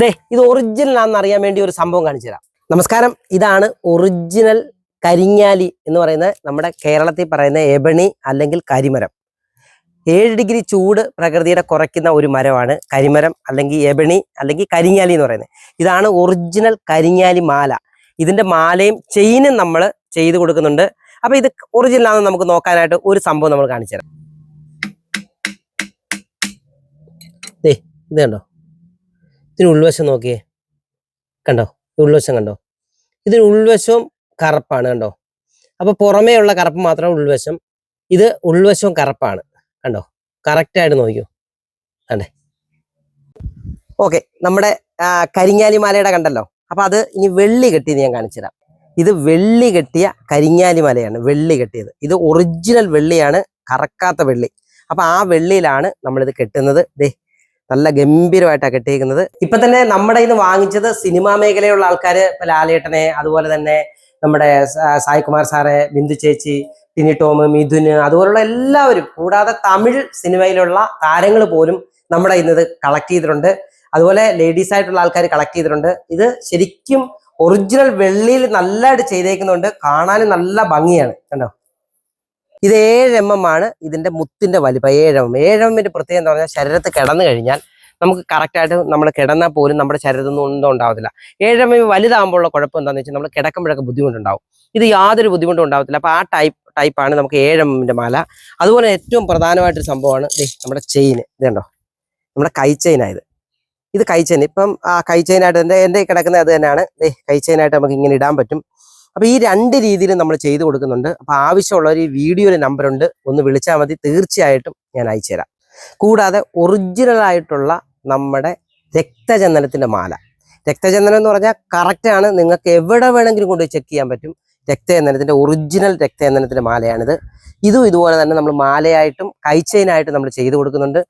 ദേ ഇത് ഒറിജിനൽ ആണെന്ന് അറിയാൻ വേണ്ടി ഒരു സംഭവം കാണിച്ചു തരാം. നമസ്കാരം. ഇതാണ് ഒറിജിനൽ കരിങ്ങാലി എന്ന് പറയുന്ന നമ്മുടെ കേരളത്തിൽ പറയുന്ന എബണി അല്ലെങ്കിൽ കരിമരം. ഏഴ് ഡിഗ്രി ചൂട് പ്രകൃതിയുടെ കുറയ്ക്കുന്ന ഒരു മരമാണ് കരിമരം അല്ലെങ്കിൽ എബണി അല്ലെങ്കിൽ കരിങ്ങാലി എന്ന് പറയുന്നത്. ഇതാണ് ഒറിജിനൽ കരിങ്ങാലി മാല. ഇതിന്റെ മാലയും ചെയിനും നമ്മൾ ചെയ്ത് കൊടുക്കുന്നുണ്ട്. അപ്പോൾ ഇത് ഒറിജിനൽ ആണെന്ന് നമുക്ക് നോക്കാനായിട്ട് ഒരു സംഭവം നമ്മൾ കാണിച്ചു തരാം. ഇത് കണ്ടോ? ഇതിന് ഉൾവശം നോക്കിയേ. കണ്ടോ? ഉൾവശം കണ്ടോ? ഇതിന് ഉൾവശവും കറുപ്പാണ് കണ്ടോ? അപ്പൊ പുറമേ ഉള്ള കറുപ്പ് മാത്രം ഉൾവശം. ഇത് ഉൾവശവും കറുപ്പാണ് കണ്ടോ? കറക്റ്റ് ആയിട്ട് നോക്കിയോ കണ്ടേ? ഓക്കെ. നമ്മുടെ കരിങ്ങാലി മാലയുടെ കണ്ടല്ലോ? അപ്പൊ അത് ഇനി വെള്ളി കെട്ടിയത് ഞാൻ കാണിച്ചുതരാം ഇത് വെള്ളി കെട്ടിയ കരിങ്ങാലി മലയാണ് വെള്ളി കെട്ടിയത്. ഇത് ഒറിജിനൽ വെള്ളിയാണ് കറക്കാത്ത വെള്ളി. അപ്പൊ ആ വെള്ളിയിലാണ് നമ്മളിത് കെട്ടുന്നത്. ദേ നല്ല ഗംഭീരമായിട്ടാണ് കെട്ടിയിരിക്കുന്നത് ഇപ്പൊ തന്നെ നമ്മുടെ ഇന്ന് വാങ്ങിച്ചത് സിനിമാ മേഖലയിലുള്ള ആൾക്കാര് ഇപ്പൊ ലാലേട്ടനെ അതുപോലെ തന്നെ നമ്മുടെ സായികുമാർ സാറെ ബിന്ദു ചേച്ചി ടിനി ടോം മിഥുന് അതുപോലുള്ള എല്ലാവരും കൂടാതെ തമിഴ് സിനിമയിലുള്ള താരങ്ങൾ പോലും നമ്മുടെ ഇന്ന് ഇത് കളക്ട് ചെയ്തിട്ടുണ്ട്. അതുപോലെ ലേഡീസ് ആയിട്ടുള്ള ആൾക്കാർ കളക്ട് ചെയ്തിട്ടുണ്ട്. ഇത് ശരിക്കും ഒറിജിനൽ വെള്ളിയിൽ നല്ലതായിട്ട് ചെയ്തേക്കുന്നുണ്ട്. കാണാനും നല്ല ഭംഗിയാണ്. കണ്ടോ? ഇത് ഏഴ് എം എം ആണ് ഇതിന്റെ മുത്തിന്റെ വലിപ്പം ഏഴ് എം എം ഏഴ് എം പ്രത്യേകത എന്ന് പറഞ്ഞാൽ ശരീരത്ത് കിടന്നു കഴിഞ്ഞാൽ നമുക്ക് കറക്റ്റായിട്ട് നമ്മൾ കിടന്നാൽ പോലും നമ്മുടെ ശരീരത്തിൽ ഒന്നും ഉണ്ടാവത്തില്ല. ഏഴ് എം എം വലുതാകുമ്പോൾ ഉള്ള കുഴപ്പം എന്താണെന്ന് വെച്ചാൽ നമ്മൾ കിടക്കുമ്പോഴൊക്കെ ബുദ്ധിമുട്ടുണ്ടാവും. ഇത് യാതൊരു ബുദ്ധിമുട്ടും ഉണ്ടാവത്തില്ല. അപ്പോൾ ആ ടൈപ്പ് ടൈപ്പാണ് നമുക്ക് ഏഴ് എം എമ്മിന്റെ മാല. അതുപോലെ ഏറ്റവും പ്രധാനമായിട്ടൊരു സംഭവമാണ് നമ്മുടെ ചെയിൻ ഇതുണ്ടോ നമ്മുടെ കൈ ചെയിനായത് ഇത് കൈ ചെയിൻ ഇപ്പം ആ കൈ ചെയിനായിട്ട് എന്റെ എന്റെ കിടക്കുന്ന അത് തന്നെയാണ്. കൈ ചെയിനായിട്ട് നമുക്ക് ഇങ്ങനെ ഇടാൻ പറ്റും. അപ്പൊ ഈ രണ്ട് രീതിയിൽ നമ്മൾ ചെയ്തു കൊടുക്കുന്നുണ്ട്. അപ്പൊ ആവശ്യമുള്ളവർ ഈ നമ്പർ ഉണ്ട്. ഒന്ന് വിളിച്ചാൽ മതി. തീർച്ചയായിട്ടും ഞാൻ അയച്ചു തരാം. കൂടാതെ ഒറിജിനൽ ആയിട്ടുള്ള നമ്മുടെ രക്തചന്ദനത്തിന്റെ മാല. രക്തചന്ദനം എന്ന് പറഞ്ഞാൽ കറക്റ്റാണ് നിങ്ങൾക്ക് എവിടെ വേണമെങ്കിലും കൊണ്ട് ചെക്ക് ചെയ്യാൻ പറ്റും. രക്തചന്ദനത്തിന്റെ ഒറിജിനൽ രക്തചന്ദനത്തിന്റെ മാലയാണിത്. ഇതും ഇതുപോലെ തന്നെ നമ്മൾ മാലയായിട്ടും കൈച്ചെയിനായിട്ടും നമ്മൾ ചെയ്തു കൊടുക്കുന്നുണ്ട്.